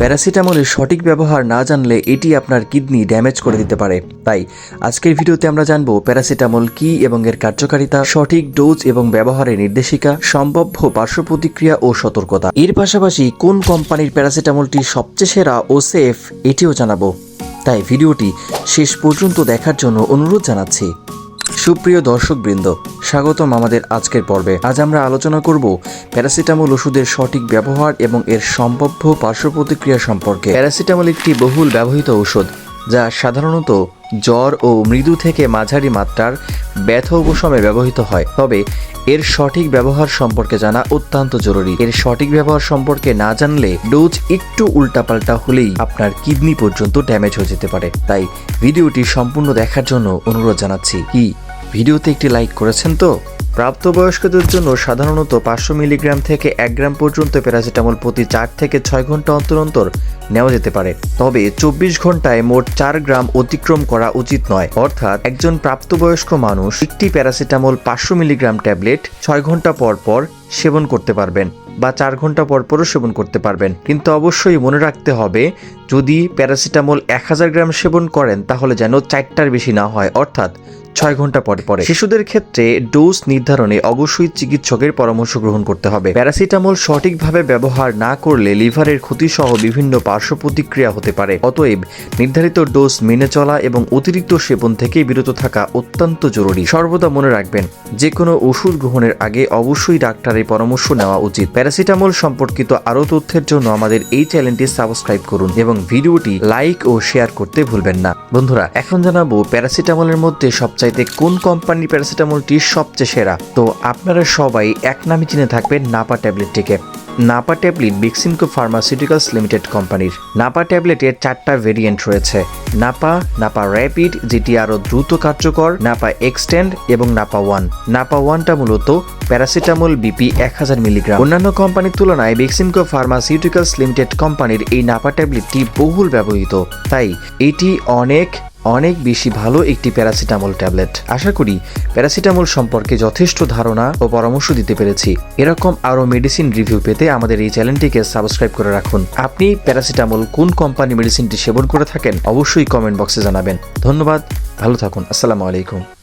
প্যারাসিটামলের সঠিক ব্যবহার না জানলে এটি আপনার কিডনি ড্যামেজ করে দিতে পারে। তাই, আজকের ভিডিওতে আমরা জানব প্যারাসিটামল কি এবং এর কার্যকারিতা, সঠিক ডোজ এবং ব্যবহারের নির্দেশিকা, সম্ভাব্য পার্শ্ব প্রতিক্রিয়া ও সতর্কতা। এর পাশাপাশি কোন কোম্পানির প্যারাসিটামলটি সবচেয়ে সেরা ও সেফ, এটিও জানাব। তাই, ভিডিওটি শেষ পর্যন্ত দেখার জন্য অনুরোধ জানাচ্ছি। সুপ্রিয় দর্শকবৃন্দ, স্বাগতম আমাদের আজকের পর্বে। আজ আমরা আলোচনা করব প্যারাসিটামল ওষুধের সঠিক ব্যবহার এবং এর সম্ভাব্য পার্শ্ব প্রতিক্রিয়া সম্পর্কে। প্যারাসিটামল একটি বহুল ব্যবহৃত ঔষধ যা সাধারণত জ্বর ও মৃদু থেকে মাঝারি মাত্রার ব্যথা উপশমে ব্যবহৃত হয়। তবে এর সঠিক ব্যবহার সম্পর্কে জানা অত্যন্ত জরুরি। এর সঠিক ব্যবহার সম্পর্কে না জানলে ডোজ একটু উল্টাপাল্টা হলেই আপনার কিডনি পর্যন্ত ড্যামেজ হয়ে যেতে পারে। তাই ভিডিওটি সম্পূর্ণ দেখার জন্য অনুরোধ জানাচ্ছি কি ভিডিওতে একটি লাইক করেছেন তো? প্রাপ্তবয়স্কদের জন্য সাধারণত পাঁচশো মিলিগ্রাম থেকে এক গ্রাম পর্যন্ত প্যারাসিটামল প্রতি চার থেকে ছয় ঘণ্টা অন্তর অন্তর নেওয়া যেতে পারে। তবে চব্বিশ ঘন্টায় মোট চার গ্রাম অতিক্রম করা উচিত নয়। অর্থাৎ একজন প্রাপ্তবয়স্ক মানুষ একটি প্যারাসিটামল পাঁচশো মিলিগ্রাম ট্যাবলেট ছয় ঘণ্টা পর পর সেবন করতে পারবেন বা চার ঘণ্টা পর পরও সেবন করতে পারবেন। কিন্তু অবশ্যই মনে রাখতে হবে, যদি প্যারাসিটামল এক হাজার গ্রাম সেবন করেন, তাহলে যেন চারটার বেশি না হয়, অর্থাৎ ছয় ঘণ্টা পরে পরে। শিশুদের ক্ষেত্রে ডোজ নির্ধারণে অবশ্যই চিকিৎসকের পরামর্শ গ্রহণ করতে হবে। প্যারাসিটামল সঠিকভাবে ব্যবহার না করলে লিভারের ক্ষতি সহ বিভিন্ন পার্শ্ব প্রতিক্রিয়া হতে পারে। অতএব নির্ধারিত ডোজ মেনে চলা এবং অতিরিক্ত সেবন থেকে বিরত থাকা অত্যন্ত জরুরি। সর্বদা মনে রাখবেন যে কোনো ওষুধ গ্রহণের আগে অবশ্যই ডাক্তারের পরামর্শ নেওয়া উচিত। প্যারাসিটামল সম্পর্কিত আরও তথ্যের জন্য আমাদের এই চ্যানেলটি সাবস্ক্রাইব করুন এবং ভিডিওটি লাইক ও শেয়ার করতে ভুলবেন না। বন্ধুরা, এখন জানাব প্যারাসিটামলের মধ্যে সবচাইতে কোন কোম্পানির প্যারাসিটামলটি সবচেয়ে সেরা? তো আপনারা সবাই এক নামে চিনে থাকবেন Napa ট্যাবলেটটিকে। Napa tablet Beximco pharmaceuticals limited কোম্পানির। নাপা ট্যাবলেটের চারটা ভেরিয়েন্ট রয়েছে। নাপা নাপা র্যাপিড যেটি আরও দ্রুত কার্যকর, নাপা এক্সটেন্ড এবং নাপা ওয়ান নাপা ওয়ানটা মূলত প্যারাসিটামল বিপি এক হাজার মিলিগ্রাম। অন্যান্য কোম্পানির তুলনায় বিক্সিমকো ফার্মাসিউটিক্যালস লিমিটেড কোম্পানির এই নাপা ট্যাবলেটটি বহুল ব্যবহৃত। তাই এটি অনেক অনেক বেশি ভালো একটি প্যারাসিটামল ট্যাবলেট। আশা করি প্যারাসিটামল সম্পর্কে যথেষ্ট ধারণা ও পরামর্শ দিতে পেরেছি। এরকম আরও মেডিসিন রিভিউ পেতে আমাদের এই চ্যানেলটিকে সাবস্ক্রাইব করে রাখুন। আপনি প্যারাসিটামল কোন কোম্পানি মেডিসিনটি সেবন করে থাকেন, অবশ্যই কমেন্ট বক্সে জানাবেন। ধন্যবাদ, ভালো থাকুন, আসসালামু আলাইকুম।